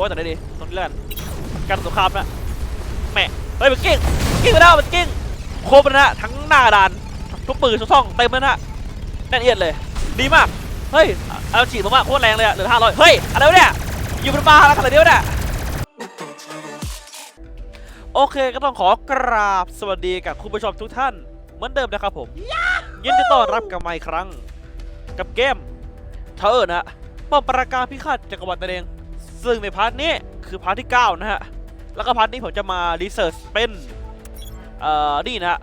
อ้ยแต่ได้ดีตรงนี้แล้วกันการสงครามนะแหม่เฮ้ยมันกิ้งมันกิ้งไปแล้วมันกิ้งครบแล้วนะทั้งหน้ากระดานทุกปืนทุกช่องเต็มแล้วนะแน่นเอียดเลย ดีมากเฮ้ยเอาฉีดมามากโคตรแรงเลยอะเหลือห้าร้อยเฮ้ยอะไรวะเนี่ยอยู่บนบ้าแล้วขนาดนี้วะเนี่ยโอเคก็ต้องขอกราบสวัสดีกับคุณผู้ชมทุกท่าน เหมือนเดิมนะครับผม ยินดีต้อนรับกลับมาอีกครั้ง กับเกมเธอนะป้อมปราการพิฆาตจักรวรรดิเอง ซึ่งในพาร์ทนี้คือพาร์ทที่ 9 นะฮะ แล้วก็พาร์ทนี้ผมจะมารีเสิร์ชเป็น เอ่อ นี่นะฮะ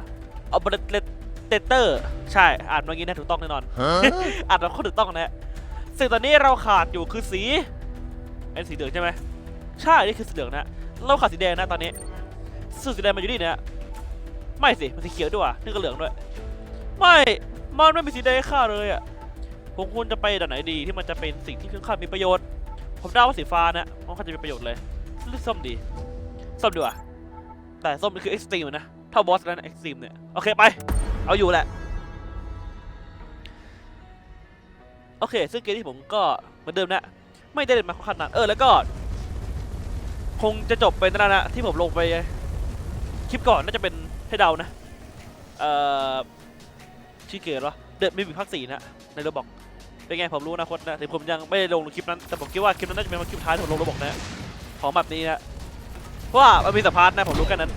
เอาเบรเตเตอร์ ใช่ อ่านเมื่อกี้นะถูกต้องแน่นอน อ่านเราคนถูกต้องนะฮะสิ่งตอนนี้เราขาดอยู่คือสีเป็นสีเหลืองใช่ไหมใช่ นี่คือสีเหลืองนะ เราขาดสีแดงนะตอนนี้ซึ่งสีแดงมันอยู่นี่นะไม่สิ มันสีเขียวด้วยว่ะนี่ก็เหลืองด้วย ไม่ มันไม่มีสีแดงให้ค่าเลยอะผมควรจะไปด่านไหนดีที่มันจะเป็นสิ่งที่ค่อนข้างมีประโยชน์ ผมเดาว่าสีฟ้านะมันค่อนจะมีประโยชน์เลยเลือกส้มดี ส้มดีกว่าแต่ส้มนี่คือเอ็กซ์ตรีมนะเท่าบอสแล้วนะเอ็กซ์ตรีมเนี่ย โอเคไป เอาอยู่แหละ โอเค ซึ่งเกมที่ผมก็เหมือนเดิมนะ ไม่ได้เล่นมาค่อนข้างนานเออแล้วก็ คงจะจบไปนั่นนะที่ผมลงไปคลิปก่อนน่าจะเป็นให้เดานะ เอ่อชื่อเกมวะเดอะมิมิภาคสี่นะในระบอก เป็นไงผมรู้นะคตนะถึงผมยังไม่ได้ลงคลิปนั้นแต่ผมคิดว่าคลิปนั้นน่าจะเป็นคลิปท้ายที่ผมลงระบอกนะของแบบนี้นะเพราะว่ามันมีสัมภาษณ์นะผมรู้แค่นั้น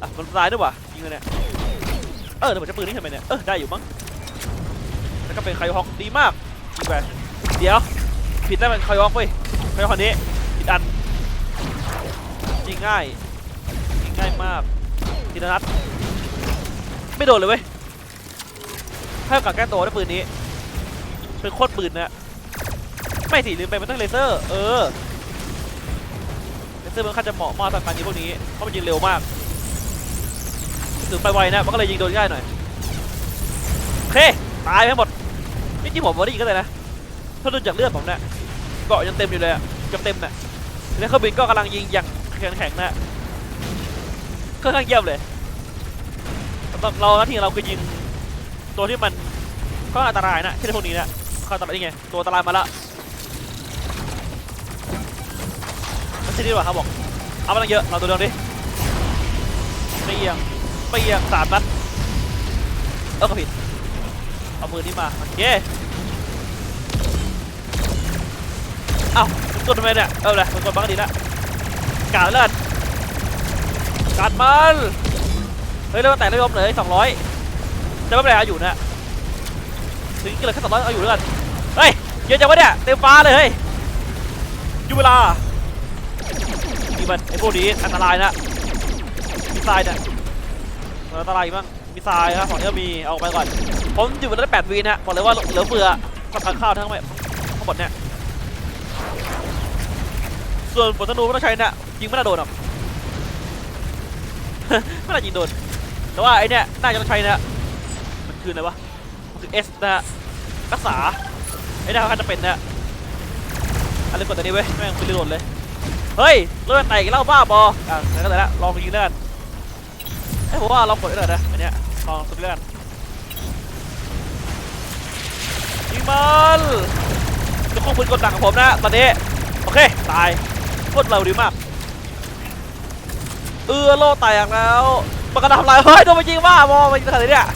อะมันตายด้วยวะยิงเลยเนี่ยเออเดี๋ยวผมจะปืนนี่ทำไมเนี่ยเออได้อยู่มั้งแล้วก็เป็นไคฮอกดีมากยิงไปเดี๋ยวผิดแล้วเป็นไคฮอกเว้ยไคฮอกนนี้ผิดอันยิงง่ายยิงง่ายมากทีนัดไม่โดนเลยเว้ยให้โอกาสแก้ตัวด้วยปืนนี้ เป็นโคตรปืนนะไม่สิลืมไปมันต้องเลเซอร์ เออเลเซอร์มันค่าจะเหมาะมากต่อการยิงพวกนี้เพราะมันยิงเร็วมากถึงไปไวนะมันก็เลยยิงโดนง่ายหน่อยโอเคตายไปหมดนี่จริงผมไม่ได้ก็เลยนะถ้าดูจากเลือดผมเนี่ยเกาะยังเต็มอยู่เลยอะยังเต็มเนี่ยแล้วเครื่องบินก็กำลังยิงอย่างแข็งแข็งๆนะค่อนข้างเยี่ยมเลยสำหรับเราหน้าที่เราคือยิงตัวที่มันก็อันตรายนะที่พวกนี้นะ เขาอันตรายยังไง ตัวตรายมาละไม่ใช่ดีกว่าครับบอก เอามาตั้งเยอะ เราตัวเดียวดิเปรี้ยงเปรี้ยงสามนัด เออก็ผิด เอามือนี้มา โอเคเอ้ากดทำไมเนี่ย เออเลยมันกดบ้างดีละกาดเลือดกาดมันเฮ้ยเรื่องแต่เรื่องเลยสองร้อยจะไม่เป็นไรเอาอยู่นะถึงกินเลยแค่สองร้อยเอาอยู่ด้วยกัน เยอะจังวะเนี่ยเต็มฟ้าเลยเฮ้ยยู่เวลานี่มันไอ้พวกนี้อันตรายนะมีทรายเนี่ยมันอันตรายมั้งมีทรายครับของนี้ก็มีเอาไปก่อนผมอยู่บนนั้แปดวีนะบอกเลยว่าเหลือเฟือทำทางข้าวทั้งหมดทั้งหมดเนี่ยส่วนฝนธนูไม่ต้องใช้นะยิงไม่น่าโดนหรอกไม่น่ายิงโดนแต่ว่าไอเนี่ยน่าจะต้องใช้นะมันคืออะไรวะมันคือ S นะฮะรักษา ไอ้เนี่ยเขาจะเป็นนะอะไรกดตัวนี้เว้ยแม่งเป็นโดนเลย เฮ้ยเลื่อนไต่กันแล้วบ้าบออะแล้วก็แต่ละลองยิงเลื่อนเอ้ผมว่าลองกดได้เลยนะอันเนี้ยลองสุดเลื่อนยิงมันจะควบคุมกดดังของผมนะตอนนี้โอเคตายโคตรเร็วดีมากเออโล่แตกแล้วมันกระทำอะไรเฮ้ยโดนมายิงบ้าบอมายิงขนาดนี้เนี่ย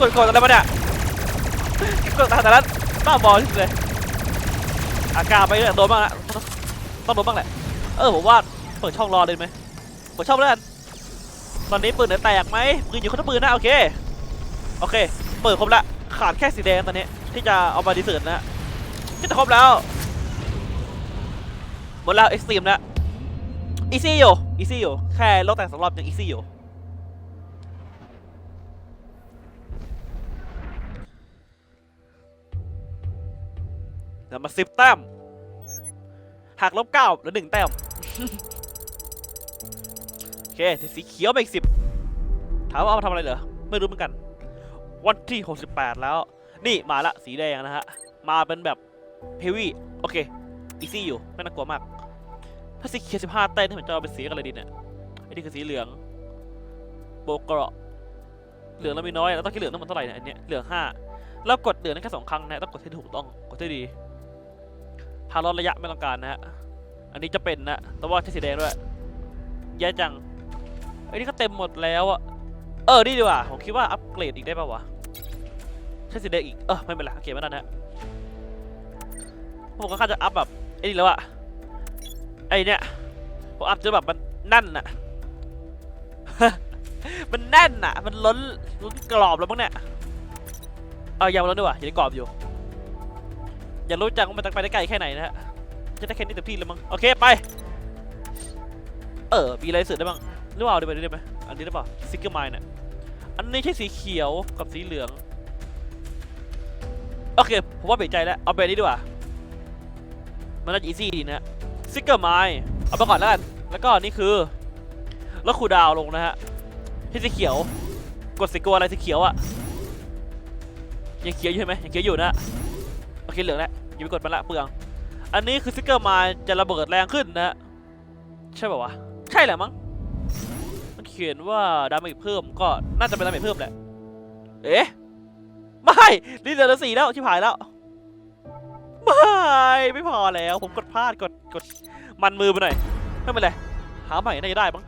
กดกดอะไรมาเนี่ยกดขนาดนั้น บ้าบอที่สุดเลยอากาศไปเนี่ยโดนบ้างละต้องโดนบ้างแหละ เออผมว่าเปิดช่องรอเลยไหมเปิดช่องแล้วตอนนี้ปืนเนี่ยแตกไหมปืนอยู่ข้างปืนนะโอเค โอเค เปิดครบละ ขาดแค่สีแดงตอนนี้ ที่จะเอามาดีเซิร์ตนะที่จะครบแล้ว หมดแล้วเอ็กซ์ตรีมแล้วอีซี่อยู่อีซี่อยู่แค่โลกแต่งสองรอบยังอีซี่อยู่ เดี๋ยวมาสิบแต้มหักลบเก้าเหลือหนึ่งแต้มโอเคสีเขียวไปอีกสิบถามว่าเอามาทำอะไรเหรอไม่รู้เหมือนกัน วันที่68แล้ว นี่มาละสีแดงนะฮะ มาเป็นแบบเฮวี่โอเคอีซี่อยู่ไม่น่ากลัวมาก ถ้าสีเขียว15เต้นที่ผมจะเอาเป็นสีอะไรดีเนี่ยไอ้นี่คือสีเหลืองโบกระเหลืองแล้วมีน้อยแล้วต้องคิดเหลืองต้องมันเท่าไหร่เนี่ยอันเนี้ยเหลือง5แล้วกดเหลืองได้แค่สองครั้งนะต้องกดให้ถูกต้องกดให้ดี พาลดระยะไม่ต้องการนะฮะ อันนี้จะเป็นนะ แต่ว่าใช้สีแดงด้วยแย่จังไอ้นี่ก็เต็มหมดแล้วอะเออ นี่ดีกว่า ผมคิดว่าอัปเกรดอีกได้ป่าวะ ใช้สีแดงอีก เออ ไม่เป็นไรโอเคไม่นานนะผมก็ค่าจะอัพแบบไอ้นี่แล้วอะไอ้เนี่ยผมอัพจนแบบมันแนั่นอะมันแน่นอะมันล้นล้นกรอบแล้วมั้งเนี่ย เอายังล้นด้วยวะยังได้กรอบอยู่ อย่ารู้จังว่ามันจะไปได้ไกลแค่ไหนนะฮะ จะได้แค่นี้เต็มที่แล้วมั้ง โอเคไป เออ มีอะไรสริมได้บ้างหรือเปล่าได้ไหมได้ไหมอันนี้ได้เปล่าซิกเกอร์ไมน์เนี่ยอันนี้ใช่สีเขียวกับสีเหลือง โอเค ผมว่าเปลี่ยนใจแล้ว เอาแบบนี้ดีกว่า มันน่าจะอีซี่ดีนะซิกเกอร์ไมล์เอาไปก่อนแล้วกัน แล้วก็นี่คือแล้วคูดาวลงนะฮะที่สีเขียว กดสีกัวอะไรสีเขียวอะยังเขียวอยู่ใช่ไหมยังเขียวอยู่นะ โอเคเหลืองแล้วอย่าไปกดมันละเปลือง อันนี้คือซิกเกอร์มล์จะระเบิดแรงขึ้นนะฮะใช่ป่าวะใช่แหละมั้งมันเขียนว่าดาเมจเพิ่มก็น่าจะเป็นดาเมจเพิ่มแหละเอ๊ะไม่นี่เหลือลสี่แล้วชิบหายแล้วไม่ไม่พอแล้ว ผมกดพลาดกดกดมันมือไปหน่อยไม่เป็นไรหาใหม่น่าจะได้มั้ง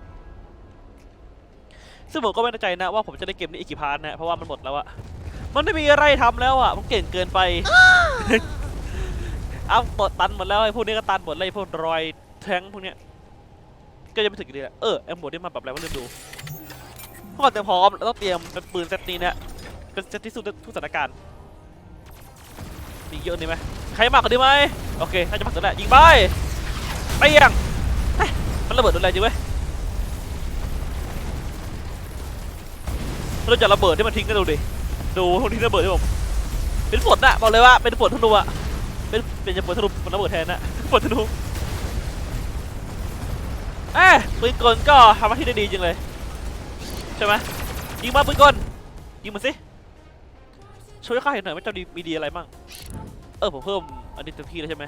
ซึ่งผมก็ไม่แน่ใจนะว่าผมจะได้เกมนี้อีกกี่พาร์ทนะเพราะว่ามันหมดแล้วอะ มันไม่มีอะไรทำแล้วอะมันเก่งเกินไปเอาหมดตันหมดแล้วไอ้พวกนี้ก็ตันหมดเลยไอ้พวกรอยแทงค์พวกเนี้ยก็จะไม่ถึงอยู่ดีแหละเออไอ้หมวดที่มันปรับอะไรวะลืมดูเมื่อก่อนเตรียมพร้อมเราต้องเตรียมเป็นปืนเซตนี้เนี่ยเป็นเซตที่สุดทุกสถานการณ์มีเยอะนี่ไหมใครมากกว่านี้ไหมโอเคน่าจะมากสุดแล้วยิงไปไปยังเฮ้ยมันระเบิดโดนอะไรจริงเว้ยเราจะระเบิดที่มันทิ้งกันดูดิ ดูพวกที่ระเบิดที่ผมเป็นฝนอะบอกเลยว่าเป็นฝนธนูอะเป็นเป็นจะฝนธนูมันระเบิดแทนนะฝนธนูเอ้ยปืนกลก็ทำหน้าที่ได้ดีจริงเลยใช่ไหมยิงมาปืนกลยิงมันสิช่วยข้าเห็นหน่อยว่าเจ้าดีมีดีอะไรบ้างเออผมเพิ่มอันนี้เต็มที่แล้วใช่ไหม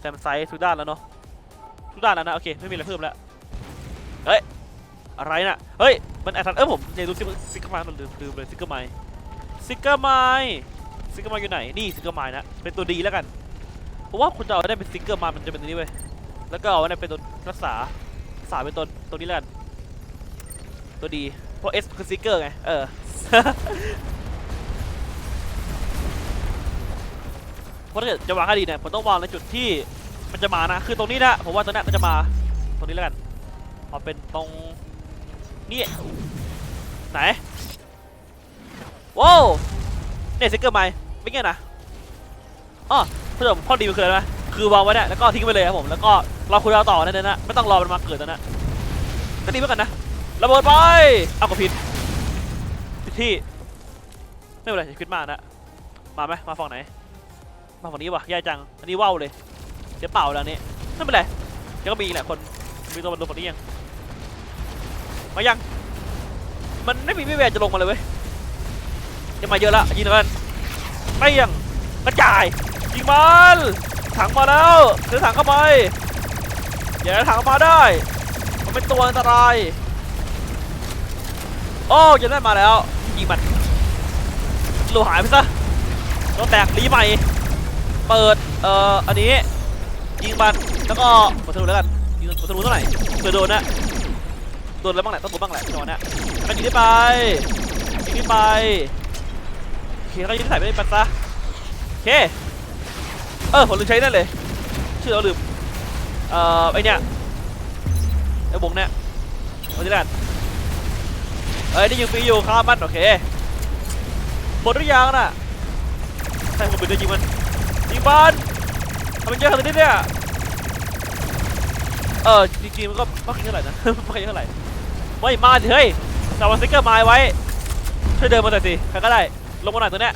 แซมไซส์ทุกด้านแล้วเนาะทุกด้านแล้วนะโอเคไม่มีอะไรเพิ่มแล้วเฮ้ยอะไรน่ะเฮ้ยมันแอดทันเออผมยังดูซิซิกเกอร์มล์มันลืมลืมเลยซิกเกอร์ไมล์ ซิกเกอร์ไมล์ซิกเกอร์ไมล์อยู่ไหน นี่ซิกเกอร์ไมล์นะ เป็นตัวดีแล้วกันผมว่าคุณจะเอาได้เป็นซิกเกอร์ไมล์มันจะเป็นตัวนี้เว้ย แล้วก็เอาไว้เป็นตัวรักษารักษาเป็นตัวตัวนี้แล้วกัน ตัวดี เพราะ S คือซิกเกอร์ไง เออ เพราะถ้าเกิดจะวางให้ดีเนี่ยผมต้องวางในจุดที่มันจะมานะ คือตรงนี้นะผมว่าตรงเนี้มันจะมา ตรงนี้แล้วกันเอาเป็นตรงนี่ไหน ว้าวเนี่ยสติ๊กเกอร์ไม้ไม่เงี้ยนะอ๋อผู้ชมข้อดีมันคืออะไรนะคือวางไว้เนี่ยแล้วก็ทิ้งไปเลยครับผมแล้วก็รอคุณเอาต่อนั่นนะไม่ต้องรอมันมาเกิดตอนนั้ก็ดีเหมือนกันนะระเบิดไปเอากระผิดผิดที่ไม่เป็นไรอย่าคิดมากนะมาไหมมาฝั่งไหนมาฝั่งนี้วะแย่จังอันนี้ว่าวเลยเดี๋ยวเปล่าแล้วนี้ไม่เป็นไรเดี๋ยวก็มีอีกแหละคนมีตัวมันลงฝั่งนี้ยังมายังมันไม่มีไม่แววจะลงมาเลยเว้ย จะมาเยอะละยิงแล้วกันไม่ยังกระจายยิงมันถังมาแล้วเดี๋ยวถังเข้าไปอย่าถังมาได้ มันเป็นตัวอันตรายโอ้ยังได้มาแล้วยิงมันลูหายไปซะต้องแตกรีใหม่ เปิดเอ่ออันนี้ยิงมันแล้วก็กดธนูแล้วกันยิงกดธนูเท่าไหร่เผื่อโดนนะโดนแล้วบ้างแหละต้องโดนบ้างแหละพี่นอนนะมันยิงได้ไปยิงได้ไป เคเขายิงใส่ไปได้ปันซะโอเคเออผมลืมใช้นั่นเลยชื่อเราลืมเอ่อไอเนี้ยไอวงเนี้ยเอาที่แรกเอ้ยนี่ยิงฟรีอยู่ข้ามมันโอเคหมดหรือยังน่ะใช่ผมเป็นตัวยิงมันยิงบอลทำมันเยอะขนาดนี้เนี่ยเออจริงๆมันก็ไม่ค่อยเท่าไหร่นะไม่ค่อยเท่าไหร่ไม่มาเฮ้ยจับวันสติ๊กเกอร์ไม้ไว้ช่วยเดินมาหน่อยสิใครก็ได้ ลงมาหน่อยตัวเนี้ย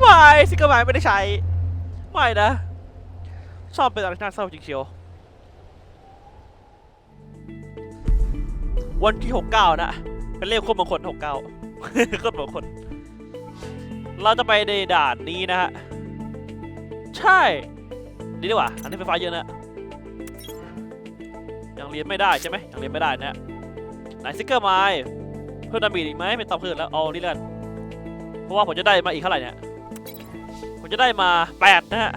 ไม่สิกเกอร์ไม้ไม่ได้ใช้ ไม่นะ ชอบเป็นอะไรที่น่าเศร้าจริงเชียววันที่ 69 นะ เป็นเลขคนบางคน69คนบางคนเราจะไปในด่านนี้นะฮะ ใช่ดีดีกว่า อันนี้ไฟฟ้าเยอะนะ ยังเรียนไม่ได้ใช่ไหมยังเรียนไม่ได้นะไหนสติ๊กเกอร์ไม้ เพิ่มดาเมีอีกไหมไม่ต้องเพิ่มแล้วเอานี่เล่นเพราะว่าผมจะได้มาอีกเท่าไหร่เนี่ยผมจะได้มา 8 นะฮะ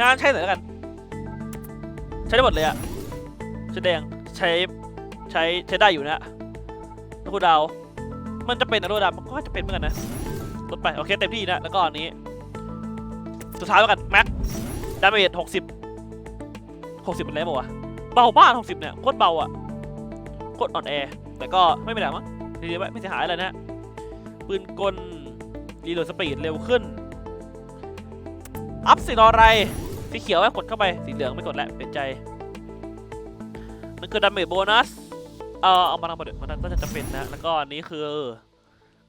งานใช้ไหนอยแล้วกัน ใช้ได้หมดเลยอะใช้แดงใช้ใช้ใช้ได้อยู่นะแล้วคูดาว มันจะเป็นอะโรดามันก็จะเป็นเหมือนกันนะลดไปโอเคเต็มที่นะแล้วก็อันนี้ สุดท้ายแล้วกันแม็กดาเมจหกสิบหกสิบเป็นไรบอกวะเบาบ้านหกสิบเนี่ยโคตรเบาอะโคตรอ่อนแอแต่ก็ไม่เป็นไรมั้ง ดีๆไว้ไม่เสียหายอะไรนะปืนกลรีโหลดสปีดเร็วขึ้น อัพสีรอะไรสีเขียวไว้กดเข้าไปสีเหลืองไม่กดแล้วเปลี่ยนใจ มันคือดาเมจโบนัสเออเอามาทำประเด็นมันน่าจะจำเป็นนะ แล้วก็อันนี้คือ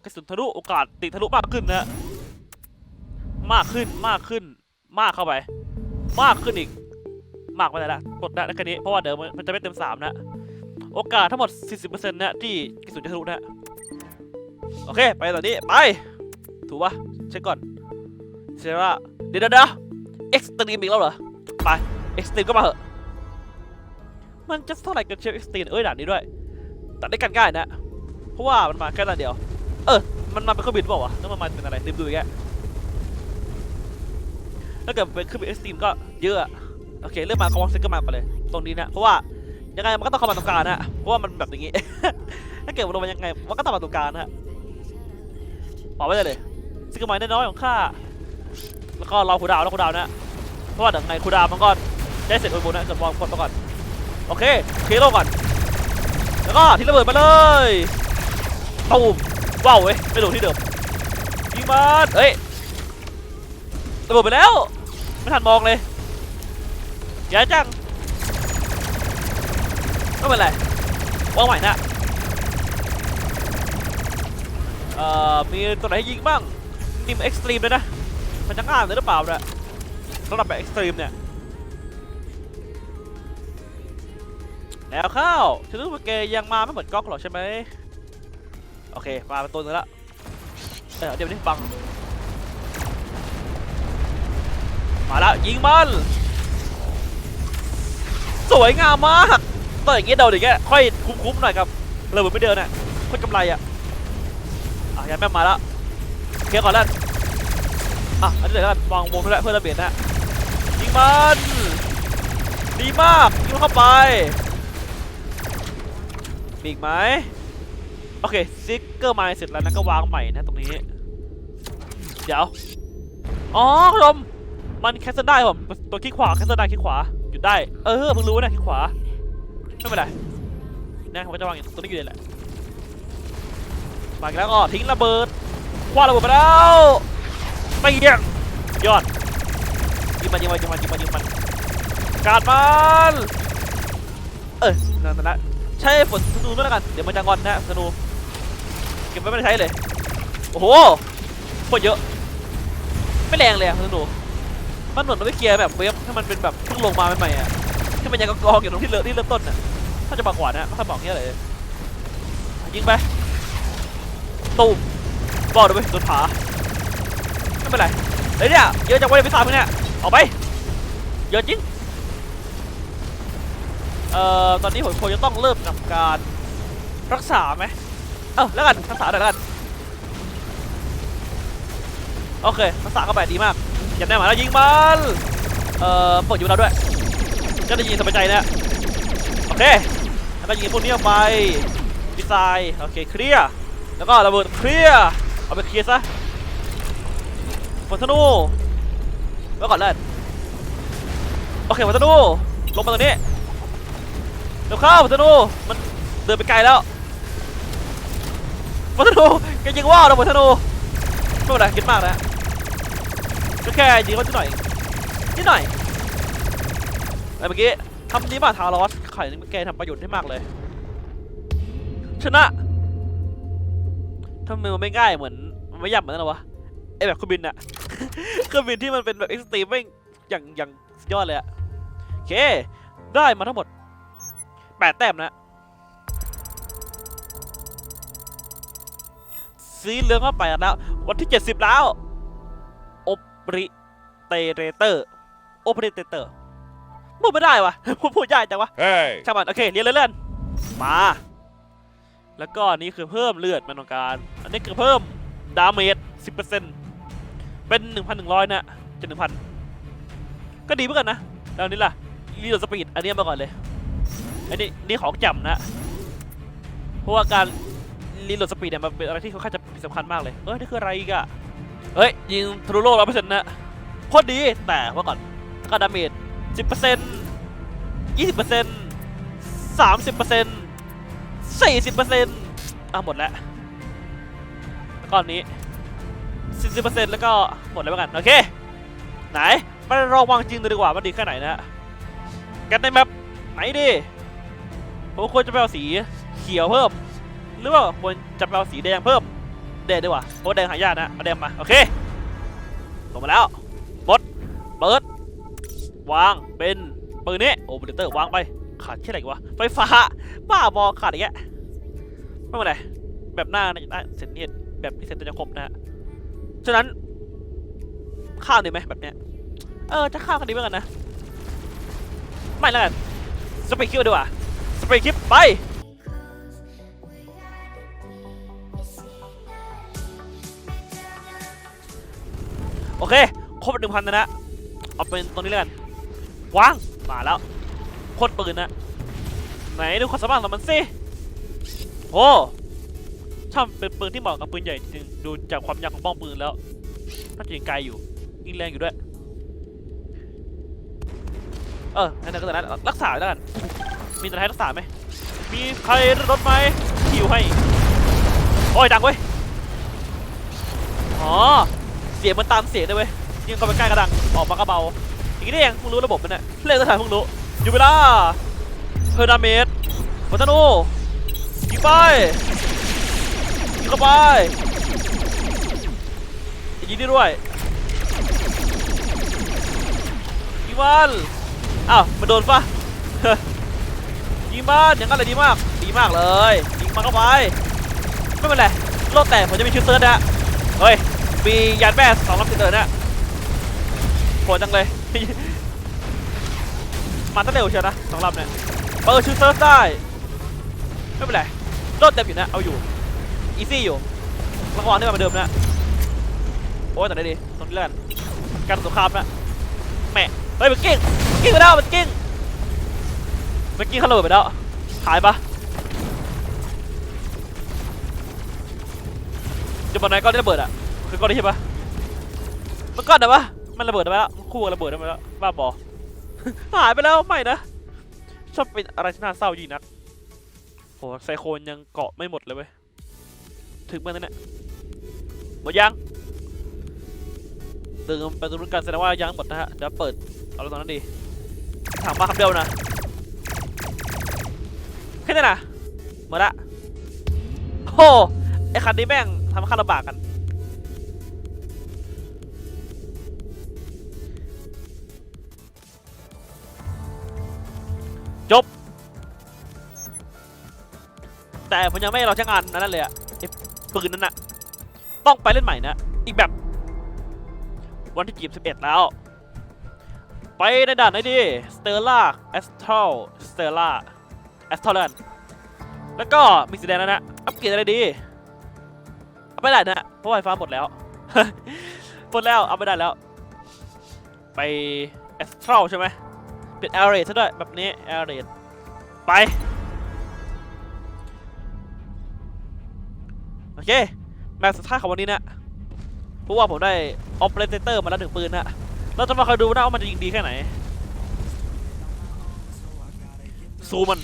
กระสุนทะลุโอกาสติดทะลุมากขึ้นนะ มากขึ้นมากขึ้น มากเข้าไป มากขึ้นอีก มากไปไหนละกดได้แค่นี้เพราะว่าเดี๋ยวมันมันจะไม่เต็มสามนะ โอกาสทั้งหมด 40%นะที่กระสุนจะทะลุนะโอเค ไปตอนนี้ ไป ถูกปะเช็คก่อนเซราเดี๋ยวเดี๋ยวเดี๋ยวเอ็กซ์ตรีมอีกแล้วเหรอ ไป เอ็กซ์ตรีมก็มาเหอะ มันจะเท่าไหร่กันเชฟเอ็กซ์ตรีมเอ้ยด่านนี้ด้วย ตัดได้กันง่ายนะ เพราะว่ามันมาแค่ด่านเดียว เออ มันมาเป็นเครื่องบินเปล่าวะแล้วมันมาเป็นอะไรลืมดูอีกแกถ้าเกิดเป็นเครื่องบินเอ็กซ์ตรีมก็เยอะอะโอเค เริ่มมาคอมมอนเซ็ตก็มาไปเลย ตรงนี้นะ เพราะว่า ยังไงมันก็ต้องเข้ามาตรงกลางนะเพราะว่ามันแบบอย่างงี้ ถ้าเกิดมันลงมายังไงมันก็ต้องมาตรงกลางนะฮะบอกไว้ได้เลยซิกเกอร์ไมล์น้อยๆของข้าแล้วก็รอคูดาวแล้วคูดาวนะเพราะว่าเดี๋ยวไงคูดาวมันก็ได้เสร็จบนๆนะเกิดวางกดไปก่อนโอเคเคลียร์โลกก่อนแล้วก็ทิ้งระเบิดมาเลยตูมว้าวเว้ยไม่โดนที่เดิมยิงมันเอ้ยระเบิดไปแล้วไม่ทันมองเลยแย่จัง ไม่เป็นไรวางใหม่นะเอ่อมีตัวไหนยิงบ้างนี่มเอ็กซ์ตรีมเลยนะ มันจะง่ายเลยหรือเปล่าเนี่ยสำหรับแบบเอ็กซ์ตรีมเนี่ยแล้วเข้าฉันรู้ว่าแกยังมาไม่เหมือนก๊อกหรอกใช่ไหมโอเค มาเป็นตัวนึงละเออเดี๋ยวนี้บัง มาแล้วยิงมัน สวยงามมาก ต่ออย่างงี้เดาอย่างเงี้ยค่อยคุ้มๆหน่อยครับเลยเหมือนไม่เดินอะค่อยกำไรอะอะยันแม่มาแล้วเคลียร์ก่อนแล้วอะอันนี้เดี๋ยวกันวางวงเพื่อเพื่อระเบียดนะยิงมันดีมากยิงเข้าไปมีอีกไหมโอเคซิกเกอร์ไมล์เสร็จแล้วนะก็วางใหม่นะตรงนี้ เดี๋ยวอ๋อคุณผู้ชมมันแคสเซได้ผมตัวคลิกขวาแคสเซได้คลิกขวาหยุดได้เออเพิ่งรู้นะคลิกขวา ไม่เป็นไรนะผมก็จะวางอย่างตัวนี้อยู่เลยแหละมาอีกแล้วก็ทิ้งระเบิดคว้าระเบิดไปแล้วไปเยี่ยงยอดยิงมันยิงมันยิงมันยิงมันยิงมันการดมันเออนั่นนั่นแหละใช้ฝนธนูด้วยแล้วกันเดี๋ยวมันจะงอนนะธนูเก็บไว้ไม่ได้ใช้เลยโอ้โหโคตรเยอะ ไม่แรงเลยอะธนูมันเหมือนเราไม่เคลียร์แบบเวฟถ้ามันเป็นแบบเพิ่งลงมาใหม่ๆอะที่มันยังกองๆอยู่ตรงที่เริ่มที่เริ่มต้นน่ะ ถ้าจะบอกกว่านะถ้าบอกเนี้ยเลยยิงไปตูมบอกเลยเว้ยโดผาไม่เป็นไรเฮ้ยเนี่ยเยอะจังเว้ยพี่สามเนี่ยออกไปเยอะจริงเอ่อตอนนี้ผมคงจะต้องเริ่มทำการรักษาไหมเออแล้วกันรักษาหน่อยแล้วกันโอเครักษาเข้าไปดีมากอย่าแน่หมาแล้วยิงมันเอ่อเปิดอยู่แล้วด้วยก็ได้ยิงสบายใจนะโอเค แล้วก็ยิงพวกนี้ออกไปดีไซน์โอเคเคลียร์แล้วก็ระเบิดเคลียร์เอาไปเคลียร์ซะฝนธนูไว้ก่อนเลยโอเคฝนธนูลงมาตรงนี้เดี๋ยวเข้าธนูมันเดินไปไกลแล้วธนูแกยิงว่าวนะธนูไม่เป็นไรคิดมากนะก็แค่ยิงเขานิดหน่อยนิดหน่อยแต่เมื่อกี้ ทำนี้มาทารอสไข่นี่แกทำประโยชน์ได้มากเลย ชนะทำไมมันไม่ง่ายเหมือนมันไม่ยากเหมือนนั้นหรอวะไอแบบเครื่องบินอะเครื่องบินที่มันเป็นแบบเอ็กซ์ตรีมแม่อย่างอย่างยอดเลยอะโอเค ได้มาทั้งหมดแปดแต้มนะสีเหลืองก็ไปแล้ว วันที่ 70 แล้ว โอปริเตเรเตอร์ โอปริเตเตอร์ พูดไม่ได้วะพูดพูดยากจังวะ Hey! ช่างมันโอเคเรียนเลื่อนๆมา แล้วก็อันนี้คือเพิ่มเลือดมันต้องการ อันนี้คือเพิ่มดาเมจ10%เป็น 1,100นะจะ1,000 ก็ดีเหมือนกันนะ แล้วอันนี้ล่ะรีโหลดสปีดอันนี้มาก่อนเลย อันนี้นี่ของจำนะ เพราะว่าการรีโหลดสปีดเนี่ยมันเป็นอะไรที่ค่อนข้างจะสำคัญมากเลย เอ้ย นี่คืออะไรอีกอะเฮ้ย ยิงทะลุโลกร้อยเปอร์เซ็นต์นะโคตรดีแต่ว่าก่อนก็ดาเมจ สิบเปอร์เซ็นต์ยี่สิบเปอร์เซ็นต์สามสิบเปอร์เซ็นต์สี่สิบเปอร์เซ็นต์อะหมดแล้วแล้วก้อนนี้สี่สิบเปอร์เซ็นต์แล้วก็หมดแล้วเหมือนกัน โอเค ไหนมาลองวางจริงดูดีกว่ามันดีแค่ไหนนะกันในแมปไหนดิผมควรจะไปเอาสีเขียวเพิ่ม หรือว่าควรจะไปเอาสีแดงเพิ่มแดงดีกว่าเพราะแดงหายากนะเอาแดงมา โอเคลงมาแล้ว วางเป็นปืนนี้โอ้บูเลเตอร์วางไปขาดแค่ไหนวะไฟฟ้าบ้าบอขาดอีกแกไม่เป็นไรแบบหน้าน่าจะได้เสร็จเนียแบบนี้เสร็จจะครบนะฮะฉะนั้นข้ามดีไหมแบบเนี้ยเออจะข้ามกันดีเหมือนกันนะไม่แล้วกันสปีดคิวดีกว่าสเปีดคิปไปโอเคครบหนึ่งพันนะนะเอาเป็นตรงนี้แล้วกัน วางมาแล้วโคตรปืนนะไหนดูความสามารถของมันสิโอ้ช่างเป็นปืนที่เหมาะกับปืนใหญ่จริงดูจากความยาวของบ้องปืนแล้วน่าจะยิงไกลอยู่ยิงแรงอยู่ด้วยเออนั่นก็แต่นั้นรักษาแล้วกัน มีตัวไหนรักษาไหมมีใครรถไหมคิวให้ โอ้ยดังเว้ย อ๋อ เสียงมันตามเสียงเลยเว้ยยิงเข้าไปใกล้กระดัง ออกมาก็เบา อย่างนี้ได้ยังมึงรู้ระบบมันเนี่ยเล่นสถานมึงรู้อยู่เวลาเพอร์นาเมตวัตโนยิงไปยิงเข้าไปยิงนี่ด้วยยิงมันอ้าวมันโดนปะยิงมันอย่างนั้นเลยดีมาก ดีมากเลยยิงมันเข้าไปไม่เป็นไรโลดแต่ผมจะมีชุดเซิร์ชนะเฮ้ยมียานแม่สองลำติดเลยนะโหดจังเลย มาตั้งเร็วเชียวนะสองลำเนี่ยเปิดชุดเซิร์ฟได้ไม่เป็นไรโลดเต็มอยู่นะเอาอยู่อีซี่อยู่ระวังที่มันเหมือนเดิมนะโอ้ยแต่ได้ดีตรงนี้แล้วกันการสงครามนะแหม่เฮ้ยมันกิ้งกิ้งไปแล้วมันกิ้งมันกิ้งเขาระเบิดไปแล้วหายปะจะบอลไหนก้อนที่ระเบิดอะคือก้อนนี้ใช่ปะมันก้อนไหนวะ มันระเบิดไปแล้วมันคู่กับระเบิดไปแล้วบ้าบอ หายไปแล้วไม่นะ ชอบเป็นอะไรที่น่าเศร้ายิ่งนักโหไซโคนยังเกาะไม่หมดเลยเว้ยถึงเมื่อนั้นเนี่ยหมดยังตื่นไปตรงนู้นกันแสดงว่ายังหมดนะฮะเดี๋ยวเปิดเอาตรงนั้นดีถามมาคำเดียวนะแค่นี้นะหมดละโอ้โหไอคันนี้แม่งทำข้าลำบากกัน แต่ผมยังไม่รอใช้งานนนั้นเลยอะปืนนั้นอะต้องไปเล่นใหม่นะ อีกแบบ วันที่จีบ11แล้ว ไปในด่านไหนดีสเตอร่าแอสทร l สเตอร์ล่าแอสทรแล้วกันแล้วก็มีสีแดงแล้วนะ อัปเกรดอะไรดี เอาไม่ได้นะ เพราะไฟฟ้าหมดแล้ว หมดแล้ว เอาไม่ได้แล้ว ไปแอสทร l ใช่ไหมเป็นแอร์เรทซะด้วย แบบนี้แอร์เรทไป เค แมตช์สุดท้ายของวันนี้นะเพราะว่าผมได้ออ p เ r เตอร์มาแล้วหนึ่งปืนนะเราจะมาคอยดูนะว่ามันจะยิงดีแค่ไหนซูมมัน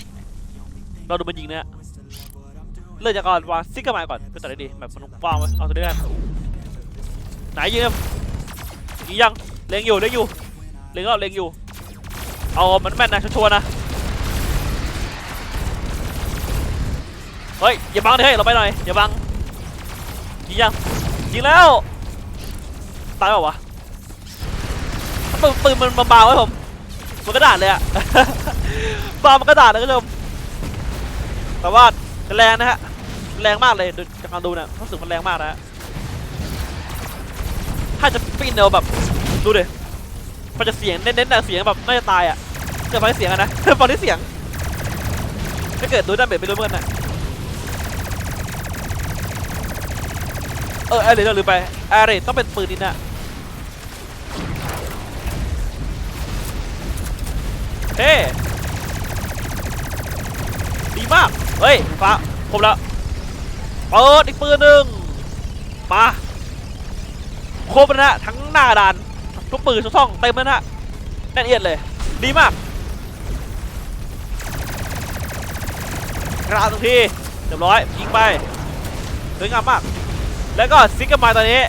เราดูมันยิงนะเริ่มจากก่อนวางซิกเกอร์มาก่อนก็ตัดได้ดีแบบมันกว้างไว้เอาตัวนี้กันไหนยิงยิงยังเล็งอยู่เล็งอยู่เล็งก็เล็งอยู่ เอามันแม่นนะชัวร์ๆนะเฮ้ยอย่าบังดิเฮ้ยเราไปหน่อยอย่าบัง ยิงยังยิงแล้วตายเปล่าวะปืนปืนมันบางๆไว้ผมมันกระดาษเลยอะบางมันกระดาษเลยคุณผู้ชมแต่ว่าแรงนะฮะแรงมากเลยจากการดูเนี่ยรู้สึกมันแรงมากนะฮะถ้าจะปีนเร็วแบบดูดิมันจะเสียงเน้นๆนะเสียงแบบน่าจะตายอะเกิดฟังที่เสียงอะนะฟังที่เสียงถ้าเกิดดูด้านเบ็ดไม่รู้เหมือนกันนะ เออแอร์เรทเราลืมไปแอร์เรทต้องเป็นปืนนี่นะเคดีมาก เฮ้ยฟ้าครบแล้วเปิดอีกปืนหนึ่งมาครบแล้วนะทั้งหน้าด่านทุกปืนทุกช่องเต็มแล้วนะแน่นเอียดเลย ดีมากกระดาษตรงทีเรียบร้อยยิงไปสวยงามมาก แล้วก็ซิกกอร์มาตอนนี้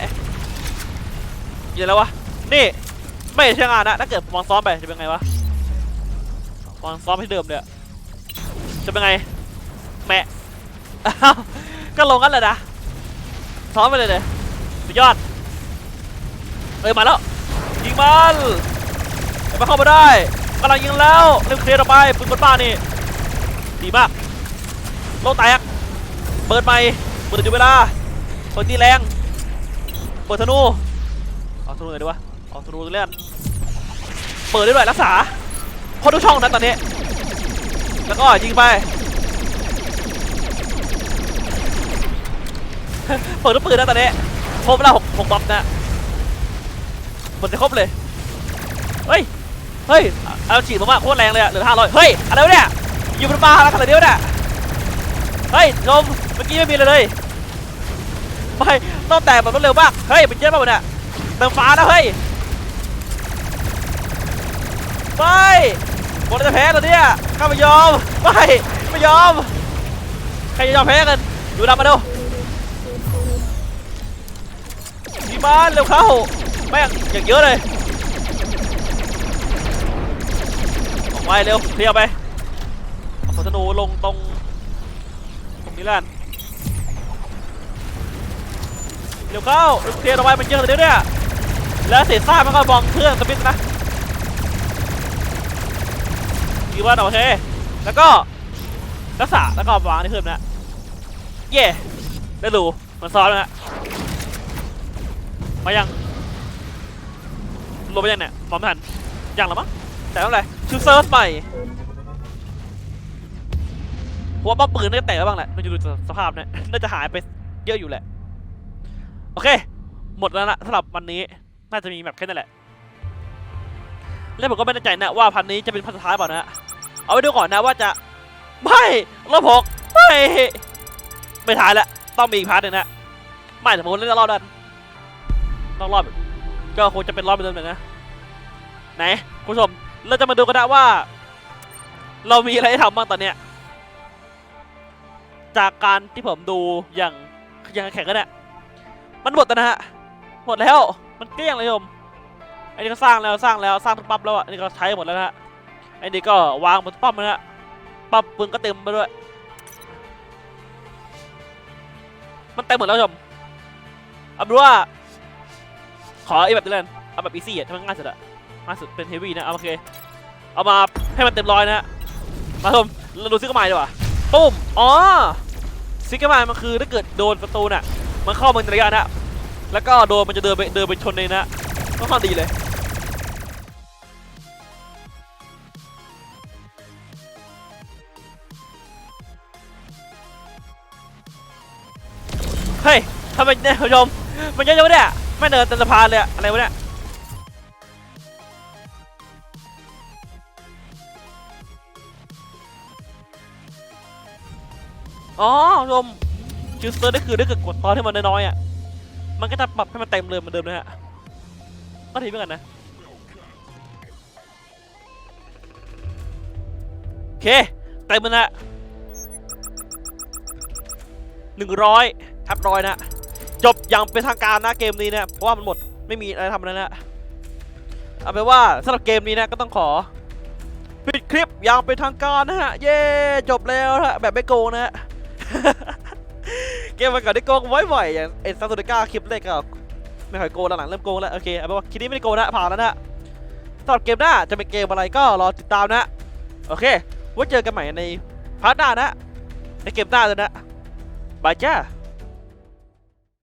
อยู่แล้ววะ นี่ ไม่ใช่งานนะถ้าเกิดมองซ้อมไปจะเป็นไงวะมองซ้อมให้เดิมเลยจะเป็นไงแหมะก็ลงกันเลยนะซ้อมไปเลยเลยสุดยอดเอ้ยมาแล้วยิงมันไมาเข้ามาได้กำลังยิงแล้วเร็วเคลียร์ออกไปปืนบนบ้านี่ดีมากโลแตกเปิดไปเปิดอยู่เวลา เปิดตีแรงเปิดธนูเอาธนูหน่อยดีวะเอาธนูเล่นเปิดได้ด้วยรักษาพอทุกช่องนะตอนนี้ แล้วก็ยิงไปเปิดทุกปืนนะตอนนี้ครบแล้วหกหกบัฟนะหมดจะครบเลยเฮ้ยเฮ้ยเอาฉีดมามาโคตรแรงเลยอะเหลือห้าร้อยเฮ้ยอะไรวะเนี่ยอยู่บนฟ้าแล้วขนาดนี้วะเนี่ยเฮ้ยชมเมื่อกี้ไม่มีเลยเลย ไมต้องแตกแบบรวดเร็วมากเฮ้ยเป็นเยอะมากเนี่ยเติมฟ้าแล้วเฮ้ยไม่หมดแล้วจะแพ้แล้วเนี่ยข้าไม่ยอมไม่ไม่ยอมใครจะยอมแพ้กันอยู่ดำมาเร็วดีบ้านเร็วเข้าแม่งอย่างเยอะเลยออกไปเร็วเคลียร์ไปเอาสนูลงตรงตรงนี้แล้ว เร็วเข้าเร็วเคลียร์ออกไปมันเยอะเลยเนี่ยแล้วเศษซากมันก็บองเครื่องสปินนะดีบ้านโอเคแล้วก็รักษาแล้วก็วางที่เพิ่มนะเย่ได้ดูมันซ้อนแล้วนะมายังลงไปยังเนี่ยมองไม่ทันยังหรอมั้งแต่เท่าไรชื่อเซิร์ฟใหม่หัวป้อมปืนน่าจะแตกแล้วบ้างแหละมันจะดูสภาพเนี่ยน่าจะหายไปเยอะอยู่แหละ โอเค หมดแล้วนะสำหรับวันนี้น่าจะมีแบบแค่นั้นแหละ แล้วผมก็ไม่แน่ใจนะว่าพันนี้จะเป็นพันสุดท้ายเปล่านะเอาไว้ดูก่อนนะว่าจะไม่รอบหกไม่ไม่ท้ายแล้วต้องมีอีกพาร์ทหนึ่งนะไม่แต่ผมเล่นรอบนั้นต้องรอบก็คงจะเป็นรอบเดิมเลยนะไหนคุณผู้ชมเราจะมาดูกันนะว่า เรามีอะไรทำบ้างตอนเนี้ยจากการที่ผมดูอย่างยังแข่งกันเนี่ย มันหมดแล้วนะฮะ หมดแล้ว มันเกลี้ยงเลยโยมไอ้นี่ก็สร้างแล้วสร้างแล้วสร้างทุกปั๊บแล้วอะอันนี่ก็ใช้หมดแล้วนะฮะไอ้นี่ก็วางบนปั๊บนะฮะปั๊บปืนก็เต็มไปด้วย มันเต็มหมดแล้วโยมเอาเป็นว่า ขอไอ้แบบนี้เลยเอาแบบอีซี่อะที่มันง่ายสุดอะง่ายสุดเป็นเฮฟวี่นะเอาโอเค เอามาให้มันเต็มร้อยนะมาชมเราดูซิกกร์ไมล์ดีกว่าปุ้ม อ๋อซิกกร์ไมล์มันคือถ้าเกิดโดนประตูน่ะ มันเข้ามาในระยะนะแล้วก็โดนมันจะเดินไปเดินไปชนเลยนะก็ค่อนข้างดีเลยเฮ้ยทำไมเนี่ยผู้ชมมันเยอะจังวะเนี่ยไม่เดินเต็มสะพานเลยอะอะไรวะเนี่ยอ๋อผู้ชม คิวสเตอร์ได้คือได้เกิดกดตอนที่มันน้อยๆอะมันก็จะปรับให้มันเต็มเลยเหมือนเดิมเลยฮะก็ทีเหมือนกันนะโอเคเต็มแล้วนะหนึ่งร้อยทับร้อยนะจบอย่างเป็นทางการนะเกมนี้นะเพราะว่ามันหมดไม่มีอะไรทำแล้วนะเอาเป็นว่าสำหรับเกมนี้นะก็ต้องขอปิดคลิปอย่างเป็นทางการนะฮะ เย้ จบแล้วฮะแบบไม่โกงนะฮะ เกมมันก่อนได้โกงบ่อยๆอย่างเอ็นซาตูดิก้าคลิปแรกก็ไม่ค่อยโกงหลังเริ่มโกงแล้วโอเคเอาเป็นว่าคลิปนี้ไม่ได้โกงนะผ่านแล้วนะสำหรับเกมหน้าจะเป็นเกมอะไรก็รอติดตามนะ โอเคไว้เจอกันใหม่ในพาร์ทหน้านะในเกมหน้าเลยนะบายจ้า